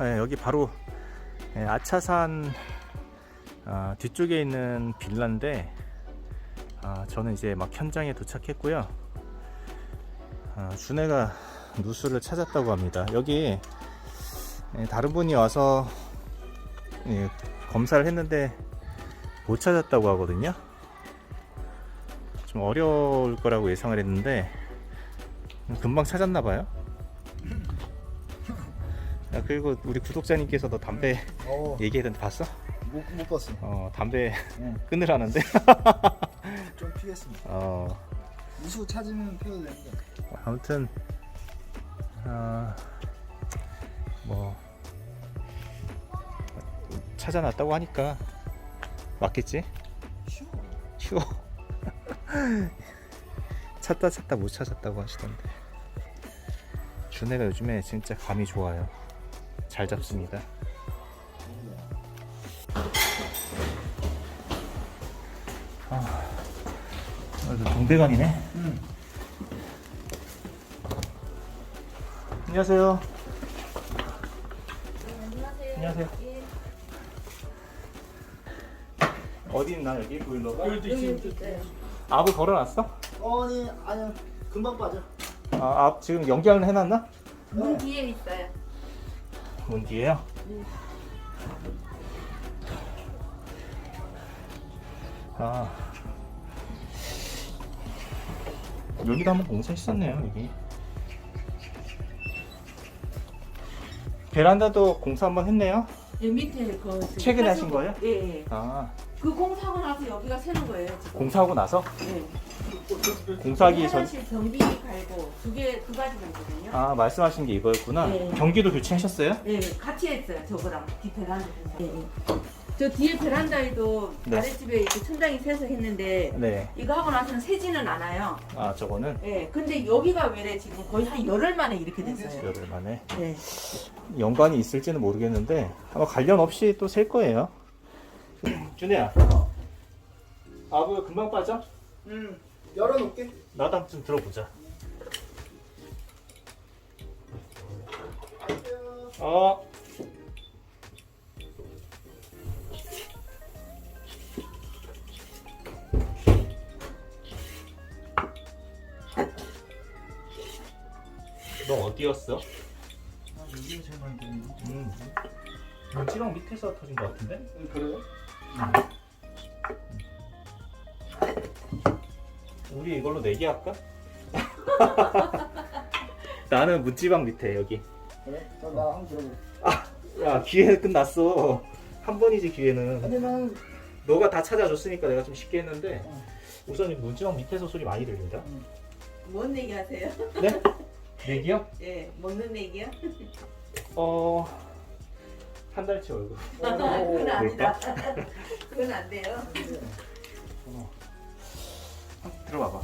예, 여기 바로 예, 아차산 아, 뒤쪽에 있는 빌라인데 아, 저는 이제 막 현장에 도착했고요. 아, 준혜가 누수를 찾았다고 합니다. 여기 예, 다른 분이 와서 예, 검사를 했는데 못 찾았다고 하거든요. 좀 어려울 거라고 예상을 했는데 금방 찾았나 봐요. 야, 그리고 우리 구독자님께서 너 담배 어, 얘기했는데 봤어? 못, 못 봤어. 어, 담배 응. 끊으라는데. 좀 피했습니다. 어, 우수 찾으면 피워도 되는데. 아무튼 아, 뭐 찾아놨다고 하니까 맞겠지? 쉬워. 쉬워. 찾다 찾다 못 찾았다고 하시던데. 준혜가 요즘에 진짜 감이 좋아요. 잘 잡습니다. 아, 여기 동대관이네. 응. 안녕하세요. 안녕하세요. 안녕하세요. 예. 어디 있나 여기 보일러가? 여기 있어요. 압을 걸어놨어? 아니, 아니요. 금방 빠져. 아, 압 지금 연결을 해놨나? 문 뒤에 있어요. 문 뒤에요? 네. 아 여기도 한번 공사했었네요 여기 베란다도 공사 한번 했네요 여 밑에 그 저기 최근에 하신 거예요? 예, 예. 아 그 공사하고 나서 여기가 새는 거예요. 지금. 공사하고 나서 예. 공사하기 전 화장실 변기 갈고 두 개 두 가지만 있거든요. 아 말씀하신 게 이거였구나 네. 경기도 교체하셨어요? 예, 같이 했어요. 저거랑 뒤 베란다. 예, 예. 저 뒤에 베란다에도 네. 아랫집에 이렇게 천장이 새서 했는데 네. 이거 하고 나서는 새지는 않아요. 아 저거는 예. 근데 여기가 왜래 지금 거의 한 열흘 만에 이렇게 됐어요. 열흘 만에 예. 연관이 있을지는 모르겠는데 아마 관련 없이 또 셀 거예요. 준혜야, 아부 금방 빠져? 응. 열어놓을게. 나도 한번 좀 들어보자. 어. 너 어디였어? 아, 여기가 제일 많이 되는 거. 음. 물지방 밑에서 터진 것 같은데? 응, 그래요? 우리 이걸로 내기 할까? 나는 문지방 밑에 여기. 그래? 그럼 나 한번 들어볼게. 야 기회 끝났어. 한 번이지 기회는. 근데 나는 너가 다 찾아줬으니까 내가 좀 쉽게 했는데 어. 우선 이 문지방 밑에서 소리 많이 들린다. 뭔 얘기 하세요? 네? 내기요? 예, 먹는 얘기요? 어. 한 달치 월급. 그건 오, 아니다. 그건 안 돼요. 어. 한번 들어봐봐.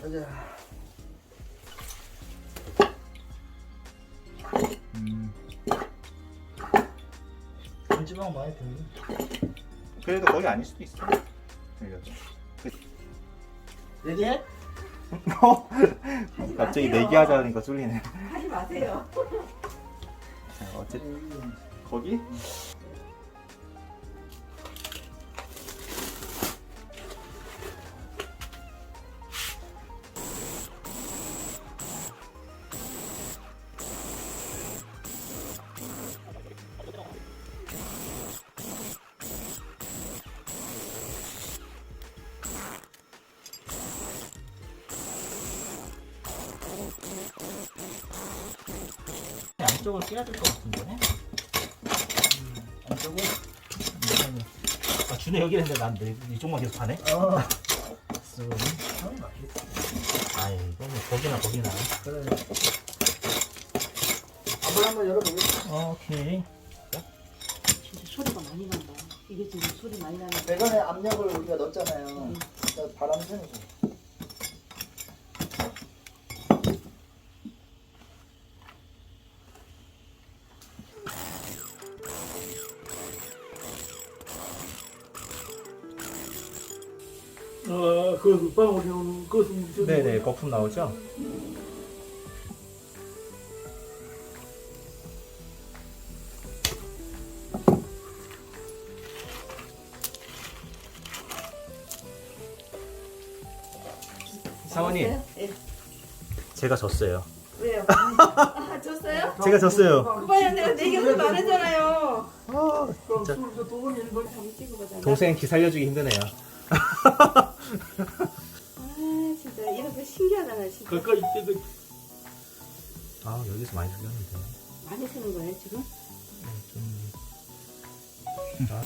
가자. 음. 문지방 많이 들리. 그래도 거의 아닐 수도 있어. 그래가지고. 얘기해? 하지 갑자기 마세요. 내기하자니까 쫄리네. 하지 마세요. 자, 어쨌든 응. 거기 양쪽을 빼야 될 것 같은데. 안쪽은? 아 준혜 여기 있는데 난 내- 이쪽만 계속 하네? 어. 쓱. 형이 맞겠지. 아이 이거 뭐 거기나 거기나 그래. 한번 한번 열어보겠어. 오케이 진짜 소리가 많이 난다. 이게 지금 소리 많이 나는 배관에 압력을 우리가 넣었잖아요. 그러니까 바람 새는 거. 그 빵으로 해놓은 것은 네네 거품 나오죠? 사원님 예. 제가 졌어요. 왜요? 아, 줬어요? 제가 졌어요 오빠야 내가 네 내 견을 말했잖아요 아, 그럼 저, 동생 기 살려주기 힘드네요. 아 진짜 이런 거 신기하다 나 진짜. 가까이 있게 아 여기서 많이 죽였는데. 많이 쓰는 거예요 지금? 좀. 아.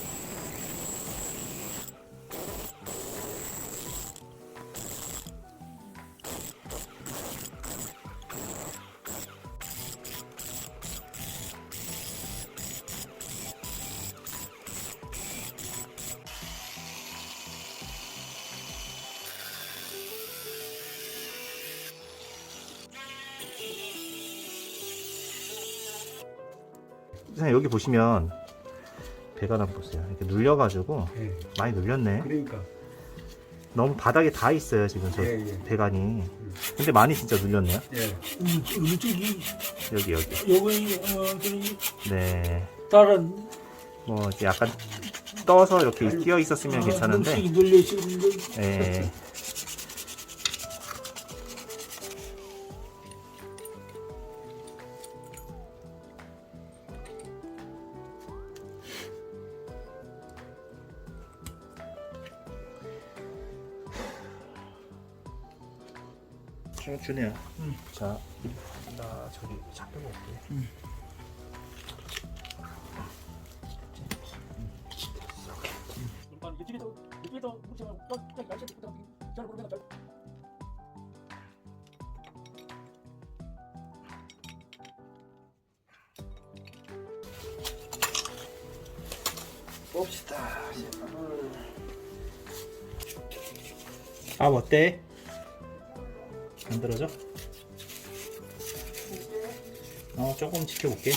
선생님 여기 보시면 배가 나 보세요. 이렇게 눌려가지고 예. 많이 눌렸네. 그러니까 너무 바닥에 다 있어요 지금 저 예, 예. 배관이. 근데 많이 진짜 눌렸네요. 예. 음, 이쪽이 여기 여기. 요거이 어 저기 네. 다른 뭐 이제 약간 떠서 이렇게 끼어 있었으면 괜찮은데. 이 늘려지는 거 예. 주, 준이야. 자, 나 저기 잡혀 볼게. 봅시다. 아, 어때? 안 들어져? 어, 조금 지켜볼게.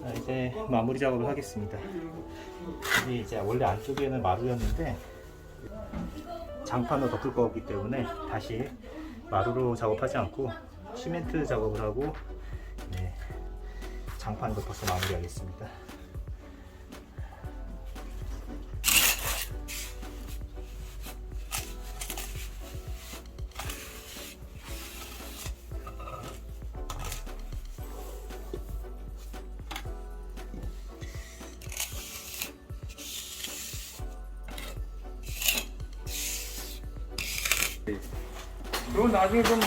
자, 이제 마무리 작업을 하겠습니다. 이 이제 원래 안쪽에는 마루였는데 장판으로 덮을 거기 때문에 다시 마루로 작업하지 않고 시멘트 작업을 하고 네, 장판 덮어서 마무리하겠습니다. 그리고 나중에 좀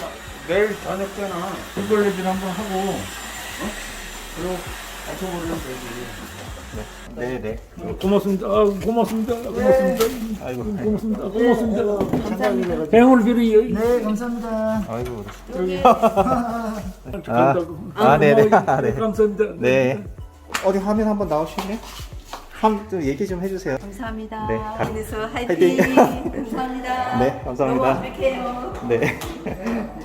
내일 저녁 때나 손걸레질 한번 하고 어? 그리고 맞춰버리면 되지 네, 네. 고맙습니다 아, 고맙습니다 고맙습니다 아이고, 고맙습니다 고맙습니다 감사합니다. 배움을 빌어 네, 감사합니다. 아이고. 여기 아, 아, 네네. 아, 네. 감사합니다 네. 어디 화면 한번 나오실래요? 한좀 얘기 좀 해주세요. 감사합니다. 네, 가- 안에서 화이팅. 화이팅. 감사합니다. 네, 감사합니다. 너무 완벽해요. 네.